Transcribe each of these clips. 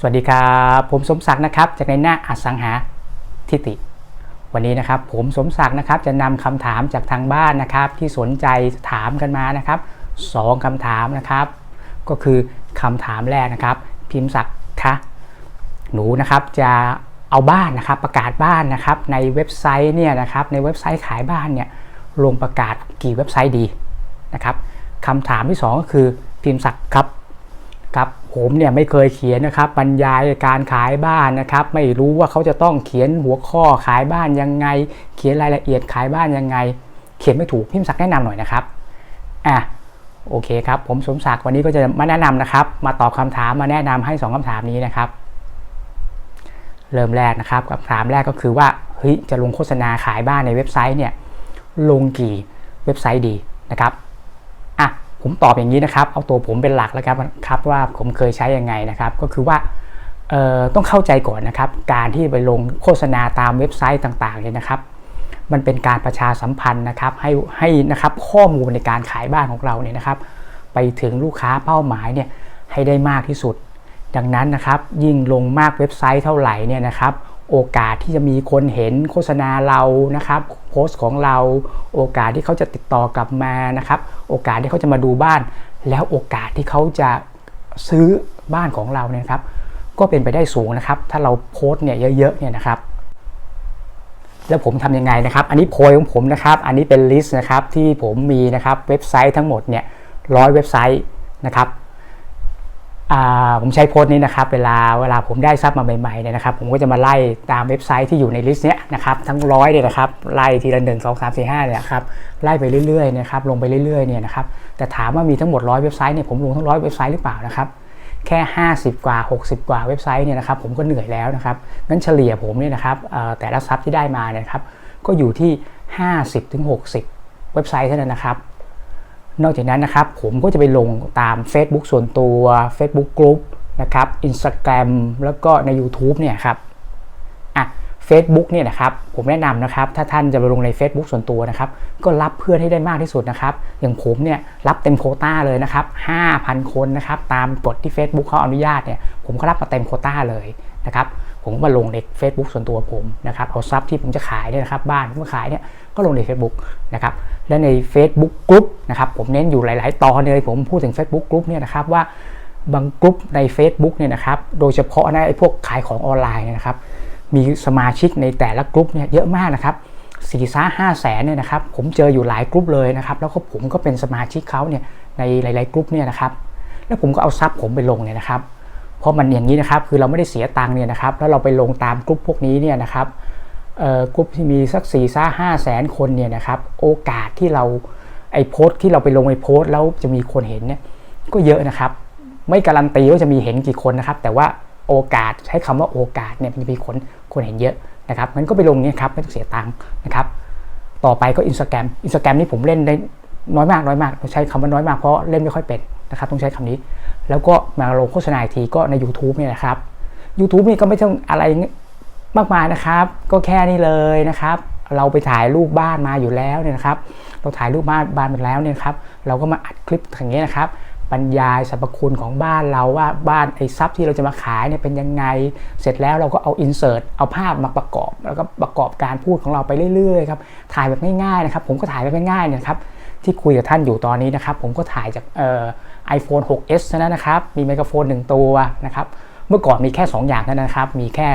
สวัสดีครับ ผมสมศักดิ์นะครับจากในหน้าอสังหาทิติ วันนี้นะครับ ผมสมศักดิ์นะครับจะนำคำถามจากทางบ้านนะครับ ที่สนใจถามกันมานะครับสองคำถามนะครับ ก็คือคำถามแรกนะครับ พิมพ์ศักดิ์คะหนูนะครับจะเอาบ้านนะครับ ประกาศบ้านนะครับ ในเว็บไซต์เนี่ยนะครับ ในเว็บไซต์ขายบ้านเนี่ยลงประกาศกี่เว็บไซต์ดีนะครับคำถามที่สองก็คือพิมพ์ศักดิ์ครับ ครับผมเนี่ยไม่เคยเขียนนะครับบรรยายการขายบ้านนะครับ ไม่รู้ว่าเขาจะต้องเขียนหัวข้อขายบ้านยังไง เขียนรายละเอียดขายบ้านยังไง เขียนไม่ถูกพิมพ์ศักดิ์แนะนำหน่อยนะครับอะโอเคครับ ผมสมศักดิ์วันนี้ก็จะมาแนะนำนะครับ มาตอบคำถามมาแนะนำให้ 2คำถามนี้นะครับ เริ่มแรกนะครับคำถามแรกก็คือว่าเฮ้ยจะลงโฆษณาขายบ้านในเว็บไซต์เนี่ยลงกี่เว็บไซต์ดีนะครับ ผมตอบอย่างนี้นะครับ เอาตัวผมเป็นหลักแล้วครับครับว่าผมเคยใช้ยังไงนะครับ ก็คือว่าต้องเข้าใจก่อนนะครับ การที่ไปลงโฆษณาตามเว็บไซต์ต่างๆเนี่ยนะครับ มันเป็นการประชาสัมพันธ์นะครับ ให้ให้นะครับข้อมูลในการขายบ้านของเราเนี่ยนะครับ ไปถึงลูกค้าเป้าหมายเนี่ยให้ได้มากที่สุด ดังนั้นนะครับยิ่งลงมากเว็บไซต์เท่าไหร่เนี่ยนะครับ โอกาสที่จะมีคนเห็นโฆษณาเรานะครับโพสต์ของเราโอกาสที่เขาจะติดต่อกลับมานะครับ โอกาสที่เขาจะมาดูบ้าน แล้วโอกาสที่เขาจะซื้อบ้านของเราเนี่ยครับ ก็เป็นไปได้สูงนะครับ ถ้าเราโพสต์เนี่ยเยอะๆเนี่ยนะครับ แล้วผมทำยังไงนะครับ อันนี้โพยของผมนะครับ อันนี้เป็นลิสต์นะครับที่ผมมีนะครับเว็บไซต์ทั้งหมดเนี่ยร้อยเว็บไซต์นะครับ ผมใช้โพสต์นี้นะครับเวลาเวลาผมได้ซับมาใหม่ๆเนี่ยนะครับ ผมก็จะมาไล่ตามเว็บไซต์ที่อยู่ในลิสต์เนี้ยนะครับทั้งร้อยเนี่ยนะครับไล่ทีละหนึ่งสองสามสี่ห้าเนี่ยครับไล่ไปเรื่อยๆนะครับลงไปเรื่อยๆเนี่ยนะครับแต่ถามว่ามีทั้งหมดร้อยเว็บไซต์เนี่ยผมลงทั้งร้อยเว็บไซต์หรือเปล่านะครับแค่ 50 กว่า 60 กว่าเว็บไซต์เนี่ยนะครับผมก็เหนื่อยแล้วนะครับงั้นเฉลี่ยผมเนี่ยนะครับแต่ละซับที่ได้มาเนี่ยครับก็อยู่ที่ 50ถึง60 เว็บไซต์เท่านั้นนะครับ นอกจากนั้นนะครับผมก็จะไปลงตาม Facebook ส่วนตัว Facebook Group นะครับ Instagram แล้วก็ใน YouTube เนี่ยครับอะ Facebook เนี่ยนะครับผมแนะนำนะครับถ้าท่านจะไปลงใน Facebook ส่วนตัวนะครับก็รับเพื่อนให้ได้มากที่สุดนะครับ อย่างผมเนี่ยรับเต็มโคต้าเลยนะครับ5,000 คนนะครับตามกฎที่ Facebook เขาอนุญาตเนี่ยผมก็รับมาเต็มโคต้าเลยนะครับ ผมมาลงใน Facebook ส่วนตัวผมนะครับเอาซับที่ผมจะขายเนี่ยนะครับบ้านผมขายเนี่ยก็ลงใน Facebook นะครับและใน Facebook Group นะครับผมเน้นอยู่หลาย ๆ ตอนเลยผมพูดถึง Facebook Group เนี่ยนะครับว่าบางกลุ่มใน Facebook เนี่ยนะครับโดยเฉพาะนะไอ้พวกขายของออนไลน์นะครับมีสมาชิกในแต่ละกลุ่มเนี่ยเยอะมากนะครับสี่ซ่าห้าแสนเนี่ยนะครับผมเจออยู่หลายกลุ่มเลยนะครับแล้วก็ผมก็เป็นสมาชิกเขาเนี่ยในหลาย ๆ กลุ่มเนี่ยนะครับแล้วผมก็เอาซับผมไปลงเนี่ยนะครับ เพราะมันอย่างนี้นะครับคือเราไม่ได้เสียตังค์เนี่ยนะครับแล้วเราไปลงตามกลุ่มพวกนี้เนี่ยนะครับกลุ่มที่มีสักสี่ซ่าห้าแสนคนเนี่ยนะครับโอกาสที่เราไอ้โพสต์ที่เราไปลงไอ้โพสต์แล้วจะมีคนเห็นเนี่ยก็เยอะนะครับ ไม่การันตีว่าจะมีเห็นกี่คนนะครับ แต่ว่าโอกาสใช้คำว่าโอกาสเนี่ยมันจะมีคนคนเห็นเยอะนะครับมันก็ไปลงเนี่ยครับไม่ต้องเสียตังค์นะครับต่อไปก็อินสตาแกรมอินสตาแกรมนี่ผมเล่นได้น้อยมากน้อยมากใช้คำว่าน้อยมากเพราะเล่นไม่ค่อยเป็นนะครับต้องใช้คำนี้ แล้วก็มาลงโฆษณาอีกทีก็ใน YouTube เนี่ยนะครับ YouTube นี่ก็ไม่ต้องอะไรมากมายนะครับ ก็แค่นี้เลยนะครับ เราไปถ่ายรูปบ้านมาอยู่แล้วเนี่ยนะครับ เราถ่ายรูปบ้านบ้านมาแล้วเนี่ยครับ เราก็มาอัดคลิปอย่างเงี้ยนะครับบรรยายสรรพคุณของบ้านเราว่าบ้านไอ้ทรัพย์ที่เราจะมาขายเนี่ยเป็นยังไง เสร็จแล้วเราก็เอาอินเสิร์ตเอาภาพมาประกอบ แล้วก็ประกอบการพูดของเราไปเรื่อยๆครับถ่ายแบบง่ายๆนะครับ ผมก็ถ่ายแบบง่ายๆเนี่ยครับที่คุยกับท่านอยู่ตอนนี้นะครับ ผมก็ถ่ายจากเอ่อ iPhone 6s เท่านั้นนะครับ มีไมโครโฟนหนึ่งตัวนะครับ เมื่อก่อนมีแค่ 2 อย่างเท่านั้นนะครับ มีแค่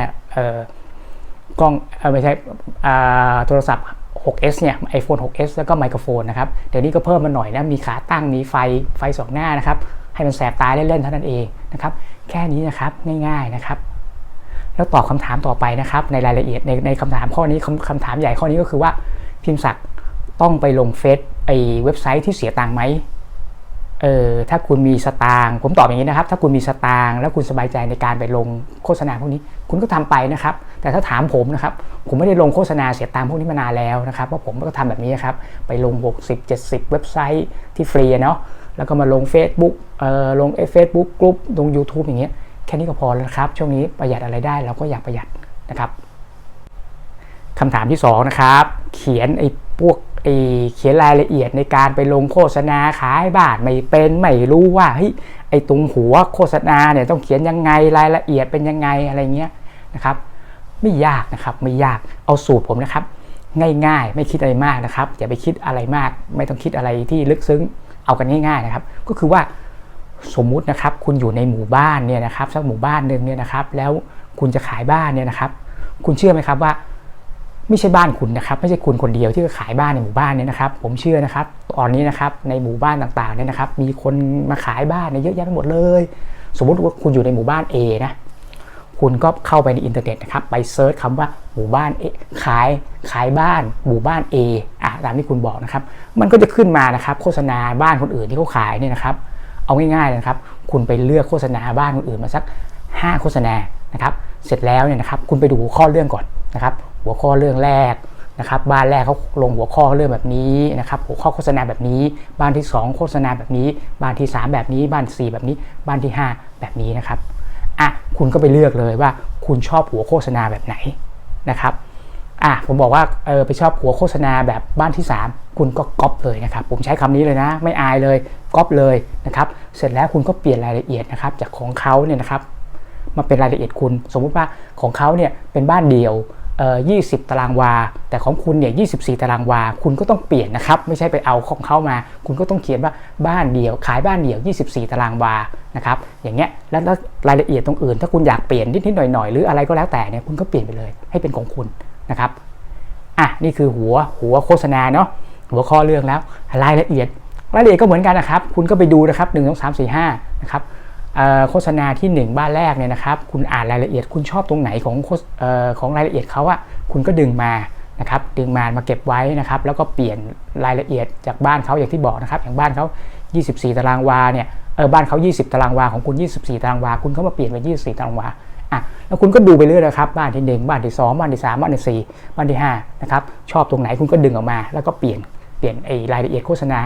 กล้องอไม่ใช่โทรศัพท์ 6s เนี่ย iPhone 6s แล้วก็ไมโครโฟนนะครับ เดี๋ยวนี้ก็เพิ่มมาหน่อยนะ มีขาตั้ง มีไฟ ไฟสองหน้านะครับ ให้มันแสบตาเล่นๆเท่านั้นเองนะครับ แค่นี้นะครับ ง่ายๆนะครับ แล้วตอบคำถามต่อไปนะครับ ในรายละเอียดในในคำถามข้อนี้คำคำถามใหญ่ข้อนี้ก็คือว่าพิมพ์ศักต้องไปลงเฟซไอเว็บไซต์ที่เสียตังค์ไหม เออถ้าคุณมีสตางค์ผมตอบอย่างนี้นะครับ ถ้าคุณมีสตางค์แล้วคุณสบายใจในการไปลงโฆษณาพวกนี้ คุณก็ทำไปนะครับ แต่ถ้าถามผมนะครับ ผมไม่ได้ลงโฆษณาเสียตังค์พวกนี้มานานแล้วนะครับเพราะผมก็ทำแบบนี้ครับ ไปลง 60 70 เว็บไซต์ที่ฟรีเนาะแล้วก็มาลง Facebook เอ่อลงเฟซบุ๊กกลุ่มลง YouTube อย่างเงี้ยแค่นี้ก็พอแล้วครับ ช่วงนี้ประหยัดอะไรได้เราก็อยากประหยัดนะครับคำถามที่สองนะครับเขียนไอ้พวก เขียนรายละเอียดในการไปลงโฆษณาขายบ้านไม่เป็นไม่รู้ว่าเฮ้ยไอ้ตรงหัวโฆษณาเนี่ยต้องเขียนยังไงรายละเอียดเป็นยังไงอะไรเงี้ยนะครับ ไม่ยากนะครับไม่ยากเอาสูตรผมนะครับ ง่ายๆ ไม่คิดอะไรมากนะครับอย่าไปคิดอะไรมาก ไม่ต้องคิดอะไรที่ลึกซึ้งเอากันง่าย ๆนะครับ ก็คือว่าสมมุตินะครับ คุณอยู่ในหมู่บ้านเนี่ยนะครับสักหมู่บ้านหนึ่งเนี่ยนะครับ แล้วคุณจะขายบ้านเนี่ยนะครับ คุณเชื่อไหมครับว่า ไม่ใช่บ้านคุณนะครับ ไม่ใช่คุณคนเดียวที่จะขายบ้านในหมู่บ้านเนี่ยนะครับ ผมเชื่อนะครับ ตอนนี้นะครับในหมู่บ้านต่างๆเนี่ยนะครับ มีคนมาขายบ้านเนี่ยเยอะแยะไปหมดเลย สมมุติว่าคุณอยู่ในหมู่บ้าน A นะคุณก็เข้าไปในอินเทอร์เน็ตนะครับไปเซิร์ชคำว่าหมู่บ้าน A ขายขายบ้านหมู่บ้าน A อะตามที่คุณบอกนะครับ มันก็จะขึ้นมานะครับ โฆษณาบ้านคนอื่นที่เขาขายเนี่ยนะครับ เอาง่ายๆเลยนะครับ คุณไปเลือกโฆษณาบ้านคนอื่นมาสัก 5 โฆษณานะครับ เสร็จแล้วเนี่ยนะครับ คุณไปดูข้อเรื่องก่อนนะครับ หัวข้อเรื่องแรกนะครับบ้านแรกเขาลงหัวข้อเรื่องแบบนี้นะครับหัวข้อโฆษณาแบบนี้ บ้านที่ 2 โฆษณาแบบนี้ บ้านที่ 3 แบบนี้ บ้าน 4 แบบนี้ บ้านที่ 5 แบบนี้นะครับอะคุณก็ไปเลือกเลยว่าคุณชอบหัวโฆษณาแบบไหนนะครับอะผมบอกว่าเออไปชอบหัวโฆษณาแบบบ้านที่ 3 คุณก็ก๊อปเลยนะครับ ผมใช้คำนี้เลยนะ ไม่อายเลยก๊อปเลยนะครับ เสร็จแล้วคุณก็เปลี่ยนรายละเอียดนะครับ จากของเขาเนี่ยนะครับมาเป็นรายละเอียดคุณ สมมุติว่าของเขาเนี่ยเป็นบ้านเดียว 20 ตารางวา แต่ของคุณเนี่ย 24 ตารางวา คุณก็ต้องเปลี่ยนนะครับ ไม่ใช่ไปเอาของเขามา คุณก็ต้องเขียนว่าบ้านเดียว ขายบ้านเดียว 24 ตารางวา นะครับ อย่างเงี้ยแล้วแล้วรายละเอียดตรงอื่น ถ้าคุณอยากเปลี่ยนนิดๆหน่อยๆ หรืออะไรก็แล้วแต่เนี่ย คุณก็เปลี่ยนไปเลย ให้เป็นของคุณนะครับ อะ นี่คือหัว หัวโฆษณาเนาะ หัวข้อเรื่องแล้ว รายละเอียด รายละเอียดก็เหมือนกันนะครับ คุณก็ไปดูนะครับ 1 2 3 4 5นะครับ โฆษณาที่ 1 บ้านแรกเนี่ยนะครับ คุณอ่านรายละเอียดคุณชอบตรงไหนของออของรายละเอียดเขาอะคุณก็ดึงมานะครับดึงมามาเก็บไว้นะครับ แล้วก็เปลี่ยนรายละเอียดจากบ้านเขาอย่างที่บอกนะครับ อย่างบ้านเขา 24 ตารางวาเนี่ยเออบ้านเขา 20 ตารางวาของคุณ 24 ตารางวา คุณก็มาเปลี่ยนเป็น 24 ตารางวาอะแล้วคุณก็ดูไปเรื่อยนะครับ บ้านที่ 1 บ้านที่ 2 บ้านที่ 3 บ้านที่ 4 บ้านที่5นะครับชอบตรงไหนคุณก็ดึงออกมาแล้วก็เปลี่ยน เปลี่ยนไอ้รายละเอียดโฆษณา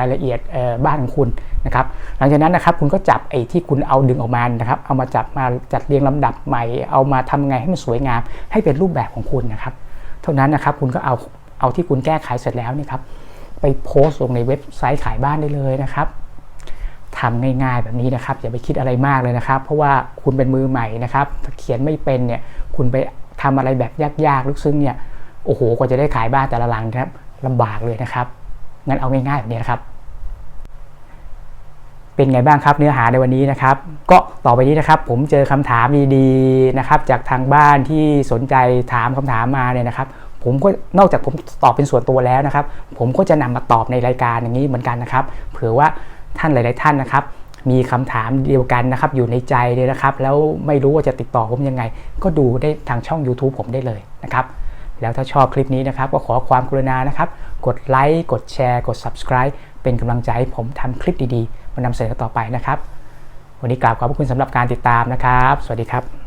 รายละเอียดบ้านของคุณนะครับหลังจากนั้นนะครับคุณก็จับไอ้ที่คุณเอาดึงออกมานะครับ เอามาจับมาจัดเรียงลำดับใหม่ เอามาทำไงให้มันสวยงาม ให้เป็นรูปแบบของคุณนะครับ เท่านั้นนะครับคุณก็เอาเอาที่คุณแก้ไขเสร็จแล้วนี่ครับไปโพสต์ลงในเว็บไซต์ขายบ้านได้เลยนะครับทำง่ายๆแบบนี้นะครับอย่าไปคิดอะไรมากเลยนะครับ เพราะว่าคุณเป็นมือใหม่นะครับเขียนไม่เป็นเนี่ยคุณไปทำอะไรแบบยากๆลึกซึ้งเนี่ยโอ้โหกว่าจะได้ขายบ้านแต่ละหลังครับ ลำบากเลยนะครับ งั้นเอาง่ายๆแบบนี้นะครับ เป็นไงบ้างครับเนื้อหาในวันนี้นะครับ ก็ต่อไปนี้นะครับ ผมเจอคำถามดีๆนะครับ จากทางบ้านที่สนใจถามคำถามมาเนี่ยนะครับ ผมก็นอกจากผมตอบเป็นส่วนตัวแล้วนะครับ ผมก็จะนำมาตอบในรายการอย่างนี้เหมือนกันนะครับ เผื่อว่าท่านหลาย ๆ ท่านนะครับมีคำถามเดียวกันนะครับ อยู่ในใจเลยนะครับ แล้วไม่รู้ว่าจะติดต่อผมยังไง ก็ดูได้ทางช่อง YouTube ผมได้เลยนะครับ แล้วถ้าชอบคลิปนี้นะครับ ก็ขอความกรุณานะครับ กดไลค์กดแชร์กด Subscribe เป็นกำลังใจให้ผมทำคลิปดีๆมานำเสนอต่อไปนะครับ วันนี้กราบขอบพระคุณสำหรับการติดตามนะครับ สวัสดีครับ